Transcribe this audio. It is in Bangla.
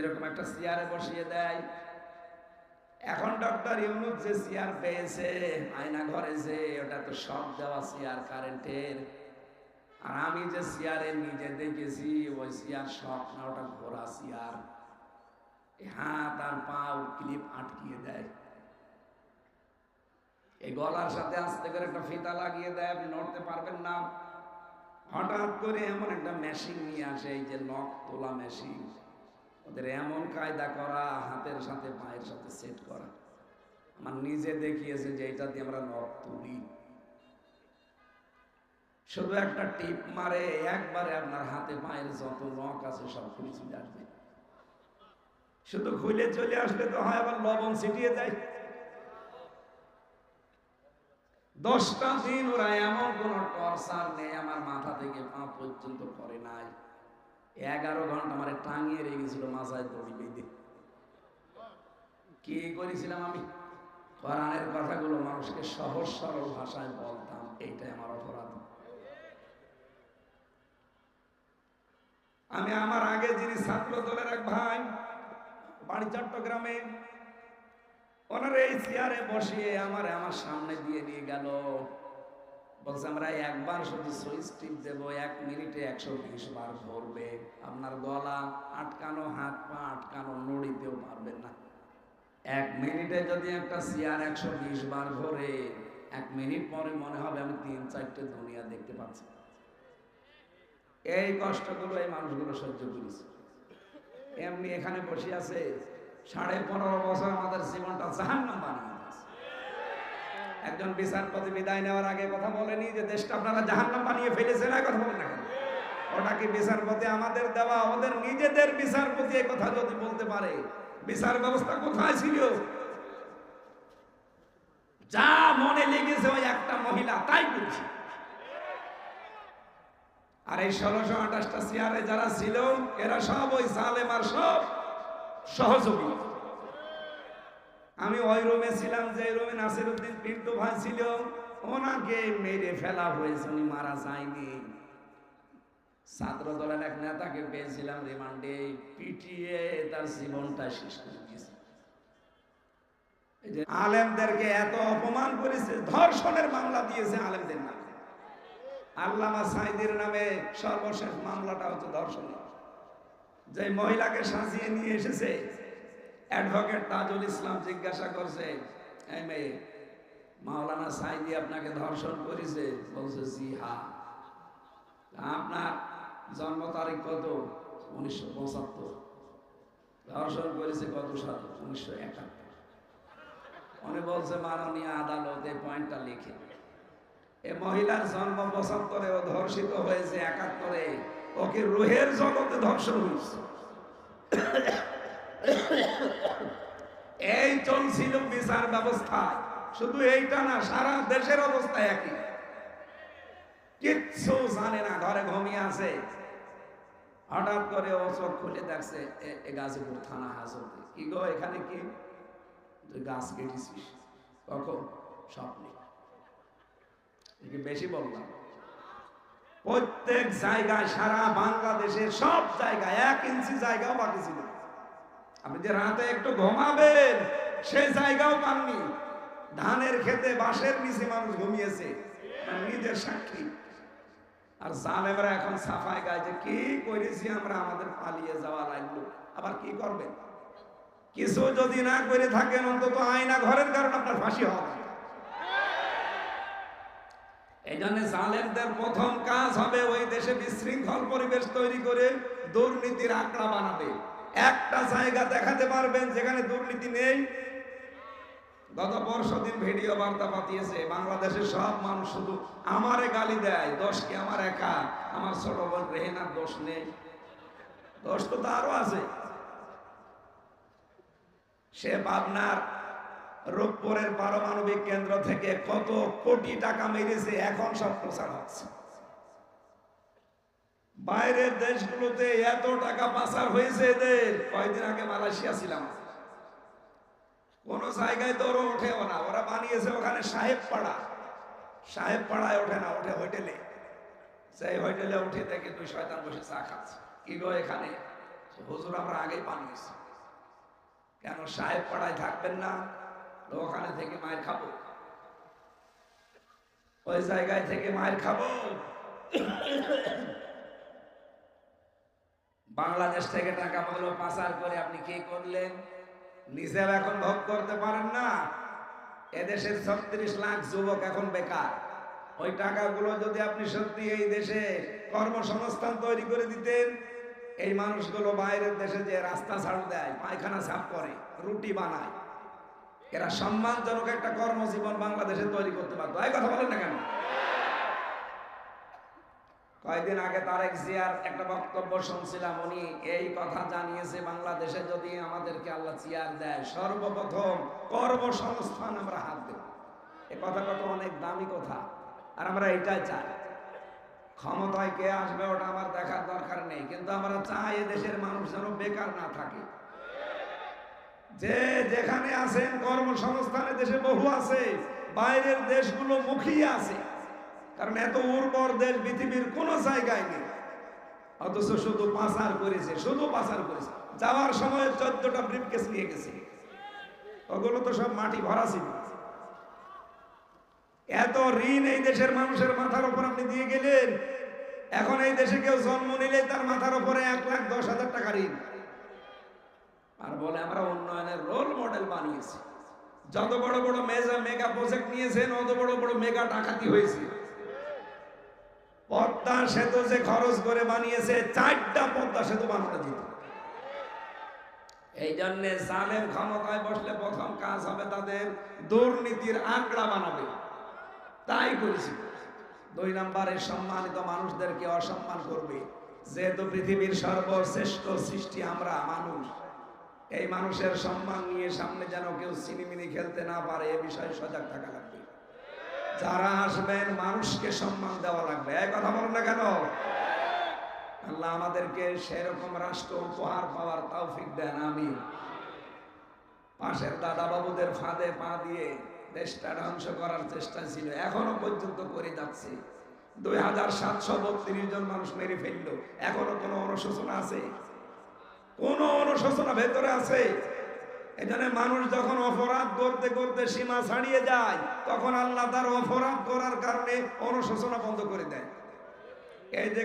এরকম একটা চেয়ারে বসিয়ে দেয়। এখন ডক্টর ইউনুস যে চেয়ার পেয়েছে, আয়না ঘরে যে, ওটা তো সব দেওয়া চেয়ার কারেন্টের আর আমি যে চেয়ারে নিজে দেখেছি, ওই চেয়ার সব না, ওটা ঘোরা চেয়ার হাত আর পাও ক্লিপ আটকিয়ে দেয়। এই গলার সাথে আস্তে করে একটা ফিতা লাগিয়ে দেয়, আপনি নড়তে পারবেন না। হঠাৎ করে এমন একটা মেশিন নিয়ে আসে, এই যে নখ তোলা মেশিন ওদের এমন কায়দা করা, হাতের সাথে, পায়ের সাথে সেট করা। আমার নিজে দেখিয়েছে যে এটা দিয়ে আমরা নখ তুলি। শুধু একটা টিপ মারে, একবারে আপনার হাতে, পায়ের যত নখ আছে সব খুলে চলে আসবে। শুধু খুলে চলে আসলে তো হয় আবার লবণ ছিটিয়ে দেয়। দশটা দিন ওরা এমন কোন টর্চার নেই, আমার মাথা থেকে পা পর্যন্ত করে নাই। এগারো ঘণ্টা আমার টাঙিয়ে রেখেছিল মাথায় দড়ি বেঁধে কি করেছিলাম আমি? কোরআনের কথাগুলো মানুষকে সহজ সরল ভাষায় বলতাম, এইটাই আমার অপরাধ। আমি আমার আগে যিনি ছাত্র দলের এক ভাই, বাড়ি চট্টগ্রামে, ওনার এই চেয়ারে বসিয়ে আমার আমার সামনে দিয়ে নিয়ে গেল। বলছে, আমরা একবার শুধু সুইচ টিপ দেবো, এক মিনিটে একশো বিশ বার ভরবে আপনার গলা আটকানো, হাত পা আটকানো, নড়িতেও পারবেন না। এক মিনিটে যদি একটা চেয়ার একশো বিশ বার ভরে এক মিনিট পরে মনে হবে আমি তিন চারটে দুনিয়া দেখতে পাচ্ছি। এই কষ্টগুলো এই মানুষগুলো সহ্য করেছে। এমনি এখানে বসে আছে, সাড়ে পনেরো বছর আমাদের জীবনটা জাহান্নাম বানিয়ে। একজন বিচারপতি বিদায় নেওয়ার আগে কথা বলেনি যে দেশটা আপনারা জাহান্নাম বানিয়ে ফেলেছেন না কথা বলেন না ওটা কি বিচারপতি আমাদের দেওয়া? আমাদের নিজেদের বিচারপতি এই কথা যদি বলতে পারে, বিচার ব্যবস্থা কোথায় ছিল? যা মনে লেগেছে ওই একটা মহিলা, তাই করছে। আর এই ষোলোশো আঠাশটা চেয়ারে যারা ছিল, এরা সব ওই সালেম আর সব সহযোগী। আমি ওই রুমে ছিলাম, যে রুমে নাসির উদ্দিন পিন্টু ভাই ছিল, ওনাকে মেরে ফেলা হয়েছে, উনি মারা যায়নি। ছাত্র দলের এক নেতাকে পেয়েছিলাম রিমান্ডে, পিটিয়ে তার জীবনটা শেষ করে দিয়েছে। আলেমদেরকে এত অপমান করেছে, ধর্ষণের মামলা দিয়েছে আলেমদের নামে। আল্লামা সাইদের নামে সর্বশেষ মামলাটা হচ্ছে ধর্ষণ। যে মহিলাকে সাজিয়ে নিয়ে এসেছে অ্যাডভোকেট তাজুল ইসলাম জিজ্ঞাসা করছে, এই মেয়ে, মাওলানা সাইদি আপনাকে ধর্ষণ করেছে? বলছে, জি, হা। আপনার জন্ম তারিখ কত? উনিশশো পঁচাত্তর। ধর্ষণ করেছে কত সাল? উনিশশো একাত্তর। উনি বলছে, মাননীয় আদালত এই পয়েন্টটা লিখে। এ মহিলার জন্ম পঁচাত্তরে ও ধর্ষিত হয়েছে একাত্তরে। ওকে রুহের জগতে ধর্ষণ হয়েছে। এই চলছিল বিচার ব্যবস্থা। শুধু এইটা না, সারা দেশের অবস্থা একই। কিচ্ছু জানে না, ঘরে ঘুমিয়ে আছে। হঠাৎ করে ও চোখ খুলে দেখছে গাজীপুর থানা হাজতে। কি গো, এখানে কি? তুই গাছ কেটেছিস? কখন? স্বপ্নে। বেশি বললাম। প্রত্যেক জায়গায়, সারা বাংলাদেশের সব জায়গায়, এক ইঞ্চি জায়গাও বাকি ছিল। আপনি যে রাতে একটু ঘুমাবেন সেই জায়গাও পাননি। ধানের খেতে বাঁশের নিচে মানুষ ঘুমিয়েছে। নিজের সাক্ষী। আর জালেমরা এখন সাফাই গায়ে যে, কি করেছি আমরা? আমাদের পালিয়ে যাওয়া লাগল আবার কি করবেন? কিছু যদি না করে থাকেন, অন্তত আয়না ঘরের কারণে আপনার ফাঁসি হবে। এই জন্য জালেমদের প্রথম কাজ হবে ওই দেশে বিশৃঙ্খল পরিবেশ তৈরি করে দুর্নীতির আঁকড়া বানাবে। একটা জায়গা দেখাতে পারবেন যেখানে দুর্নীতি নেই। গত বর্ষ দিন ভিডিও বার্তা পাঠিয়েছে, বাংলাদেশের সব মানুষ শুধু আমারে গালি দেয়, দোষ কি আমার একা? আমার ছোট বোন রেহেনার দোষ নেই। দোষ তো তারও আছে। সে পাবনার রূপপুরের পারমাণবিক কেন্দ্র থেকে কত কোটি টাকা মেরেছে, এখন সব প্রচার হচ্ছে। বাইরের দেশগুলোতে এত টাকা পাচার হয়েছে এদের। কয়েকদিন আগে মালয়েশিয়া ছিলাম। কোন জায়গায় দৌড় ওঠেও না। ওরা বানিয়েছে ওখানে সাহেব পাড়া সাহেব পাড়ায় ওঠে না, ওঠে হোটেলে। সেই হোটেলে উঠে দেখে তুই শয়তান বসে চা খাচ্ছে। কি গো এখানে? হুজুর, আমরা আগেই বানিয়েছি। কেন সাহেব পাড়ায় থাকবেন না? তো ওখানে থেকে মায়ের খাব। ওই জায়গায় থেকে মায়ের খাব। বাংলাদেশ থেকে টাকা পয়লা পাচার করে আপনি কি করলেন? নিজেও এখন ভোগ করতে পারেন না। এদেশের ছত্রিশ লাখ যুবক এখন বেকার। ওই টাকাগুলো যদি আপনি সত্যি এই দেশে কর্মসংস্থান তৈরি করে দিতেন, এই মানুষগুলো বাইরের দেশে যে রাস্তা ঝাড়ু দেয়, পায়খানা সাফ করে, রুটি বানায়, এরা সম্মানজনক একটা কর্মজীবন বাংলাদেশে তৈরি করতে পারতো। এই কথা বলেন না কেন? কয়েকদিন আগে তারেক জিয়ার একটা বক্তব্য শুনছিলাম, উনি এই কথা জানিয়েছে, বাংলাদেশে যদি আমাদেরকে আল্লাহ চেয়ার দেয়, সর্বপ্রথম কর্মসংস্থান আমরা হাত দেব। এ কথাটা তো অনেক দামি কথা, আর আমরা এটাই চাই। ক্ষমতায় কে আসবে ওটা আমার দেখার দরকার নেই, কিন্তু আমরা চাই দেশের মানুষ যেন বেকার না থাকে। যে যেখানে আছেন কর্মসংস্থানে দেশে বহু আছে, বাইরের দেশগুলো মুখিয়ে আছে। কারণ এত উর্বর দেশ পৃথিবীর কোনো জায়গায় নেই। অথচ শুধু পাচার করেছে, শুধু পাচার করেছে। যাওয়ার সময় চোদ্দটা ব্রিফকেস নিয়ে গেছে। ওগুলো তো সব মাটি ভরা ছিল। এত ঋণ এই দেশের মানুষের মাথার উপর আপনি দিয়ে গেলেন। এখন এই দেশে কেউ জন্ম নিলে তার মাথার উপরে এক লাখ দশ হাজার টাকা ঋণ। আর বলে, আমরা উন্নয়নের রোল মডেল বানিয়েছি। যত বড় বড় মেজা মেগা প্রজেক্ট নিয়েছেন, অত বড় বড় মেগা ডাকাতি হয়েছে। পদ্মা সেতু যে খরচ করে বানিয়েছে, চারটা পদ্মা সেতু বানানো যেত। এই জন্য জালেম ক্ষমতায় বসলে প্রথম কাজ হবে তাদের দুর্নীতির আঁকড়া বানাবে। তাই করেছি। দুই নম্বরে সম্মানিত মানুষদেরকে অসম্মান করবে। যেহেতু পৃথিবীর সর্বশ্রেষ্ঠ সৃষ্টি আমরা, মানুষ। এই মানুষের সম্মান নিয়ে সামনে যেন কেউ সিনিমিনি খেলতে না পারে, এ বিষয়ে সজাগ থাকা লাগবে। যারা আসবেন, মানুষকে সম্মান দেওয়া লাগবে। এই কথা বলেন না কেন? আল্লাহ আমাদেরকে সেরকম রাষ্ট্র উপহার পাওয়ার তৌফিক দেন আমি পাশের দাদা বাবুদের ফাঁদে পা দিয়ে দেশটা ধ্বংস করার চেষ্টা ছিল, এখনও পর্যন্ত করে যাচ্ছে। দুই হাজার সাতশো বত্রিশ জন মানুষ মেরে ফেলল, এখনও কোনো অনুশোচনা আছে? কোন অনুশোচনা ভেতরে আছে? এখানে মানুষ যখন অপরাধ করতে করতে সীমা ছাড়িয়ে যায়, তখন আল্লাহ তার অপরাধ করার কারণে অনুশোচনা বন্ধ করে দেয়। এই যে